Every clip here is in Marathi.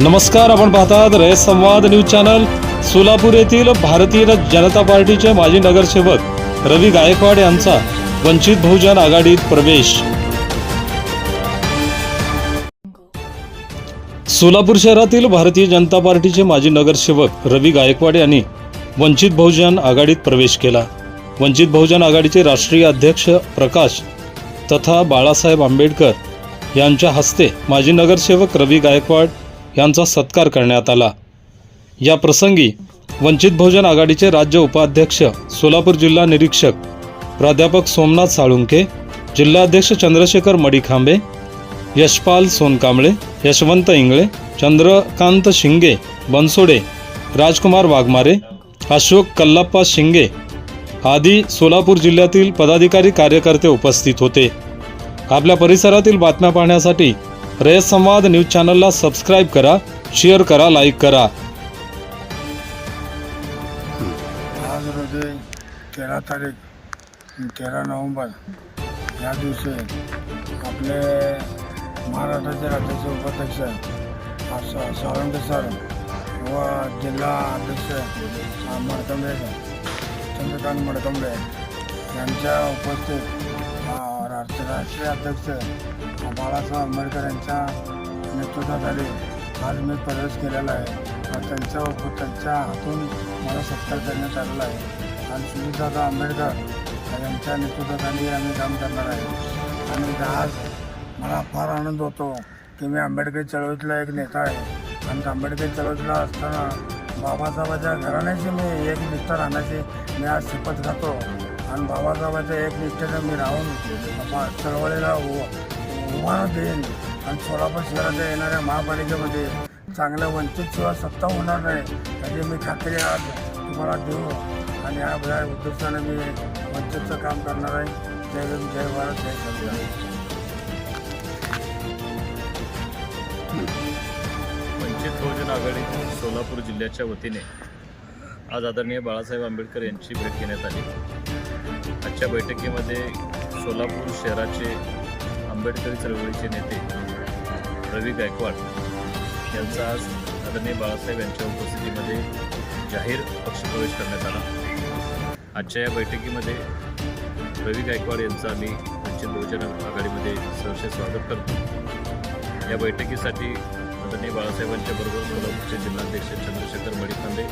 नमस्कार आपण पाहतात रे संवाद न्यूज चॅनल. सोलापूर येथील भारतीय जनता पार्टीचे माजी नगरसेवक रवी गायकवाड यांचा वंचित बहुजन आघाडीत प्रवेश. सोलापूर शहरातील भारतीय जनता पार्टीचे माजी नगरसेवक रवी गायकवाड यांनी वंचित बहुजन आघाडीत प्रवेश केला. वंचित बहुजन आघाडीचे राष्ट्रीय अध्यक्ष प्रकाश तथा बाळासाहेब आंबेडकर यांच्या हस्ते माजी नगरसेवक रवी गायकवाड यांचा सत्कार करण्यात आला. या प्रसंगी वंचित बहुजन आघाडीचे राज्य उपाध्यक्ष सोलापूर जिल्हा निरीक्षक प्राध्यापक सोमनाथ साळुंके जिल्हाध्यक्ष चंद्रशेखर मडीखांबे यशपाल सोनकांबळे यशवंत इंगळे चंद्रकांत शिंगे बनसोडे राजकुमार वाघमारे अशोक कल्लाप्पा शिंगे आदी सोलापूर जिल्ह्यातील पदाधिकारी कार्यकर्ते उपस्थित होते. आपल्या परिसरातील बातम्या पाहण्यासाठी रयत संवाद न्यूज चॅनलला सबस्क्राईब करा शेअर करा लाईक करा। आज रोजी तेरा तारीख तेरा नोव्हेंबर या दिवशी आपले महाराष्ट्राचे राज्याचे उपाध्यक्ष सावंत सर व जिल्हा अध्यक्ष अ, मडकंबे चंद्रकांत मडकंबे यांच्या उपस्थित अ, राष्ट्रीय अध्यक्ष बाळासाहेब आंबेडकर यांच्या नेतृत्वाखाली आज मी प्रवेश केलेला आहे. त्यांच्या त्यांच्या हातून मला सत्कार करण्यात आलेला आहे. आणि सुनीलदादा आंबेडकर यांच्या नेतृत्वाखाली आम्ही काम करणार आहे. आणि आज मला फार आनंद होतो की मी आंबेडकरी चळवळीतला एक नेता आहे. आणि आंबेडकरी चळवळीतला असताना बाबासाहेबाच्या घराण्याची मी एक निष्ठा राहण्याची मी आज शपथ घातो. आणि बाबासाहेबाच्या एक निष्ठेनं मी राहून चळवळीला उभा देईन आणि सोलापूर शहराच्या येणाऱ्या महापालिकेमध्ये चांगल्या वंचित शिवाय सत्ता होणार नाही याची मी खात्री आज तुम्हाला देऊ. आणि या या उद्देशाने मी वंचितचं काम करणार आहे. जय भीम जय भारत जय संविधान वंचित बहुजन आघाडी सोलापूर जिल्ह्याच्या वतीने आज आदरणीय बाळासाहेब आंबेडकर यांची भेट घेण्यात आली. आजच्या बैठकीमध्ये सोलापूर शहराचे आंबेडकरी चळवळीचे नेते रवी गायकवाड यांचा आज आदरणीय बाळासाहेब यांच्या उपस्थितीमध्ये जाहीर पक्षप्रवेश करण्यात आला. आजच्या या बैठकीमध्ये रवी गायकवाड यांचं आम्ही वंचित बहुजन आघाडीमध्ये सहर्ष स्वागत करतो. या बैठकीसाठी आदरणीय बाळासाहेबांच्या बरोबर सोलापूरचे जिल्हाध्यक्ष चंद्रशेखर मडिखांबे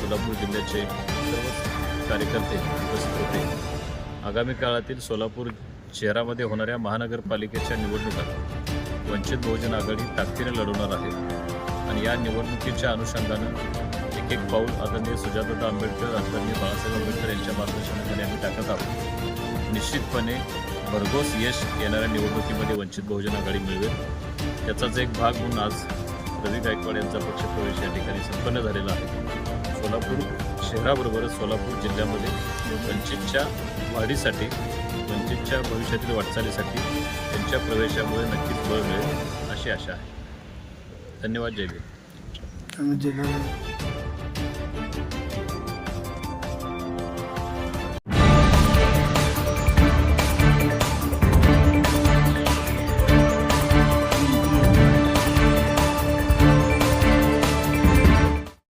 सोलापूर जिल्ह्याचे सर्व कार्यकर्ते उपस्थित होते. आगामी काळातील सोलापूर शहरामध्ये होणाऱ्या महानगरपालिकेच्या निवडणुका वंचित बहुजन आघाडी ताकदीने लढवणार आहे. आणि या निवडणुकीच्या अनुषंगानं एक एक पाऊल आदरणीय सुजाताता आंबेडकर आदरणीय बाळासाहेब आंबेडकर यांच्या मार्गदर्शनाखाली आम्ही टाकत आहोत. निश्चितपणे भरघोस यश येणाऱ्या निवडणुकीमध्ये वंचित बहुजन आघाडी मिळवेल. त्याचाच एक भाग म्हणून आज रवी गायकवाड यांचा पक्षप्रवेश या ठिकाणी संपन्न झालेला आहे. सोलापूर शहराबरोबरच सोलापूर जिल्ह्यामध्ये वंचितच्या वाढीसाठी वंचितच्या भविष्यातील वाटचालीसाठी त्यांच्या प्रवेशामुळे नक्कीच बळ मिळेल अशी आशा आहे. धन्यवाद जय भीम.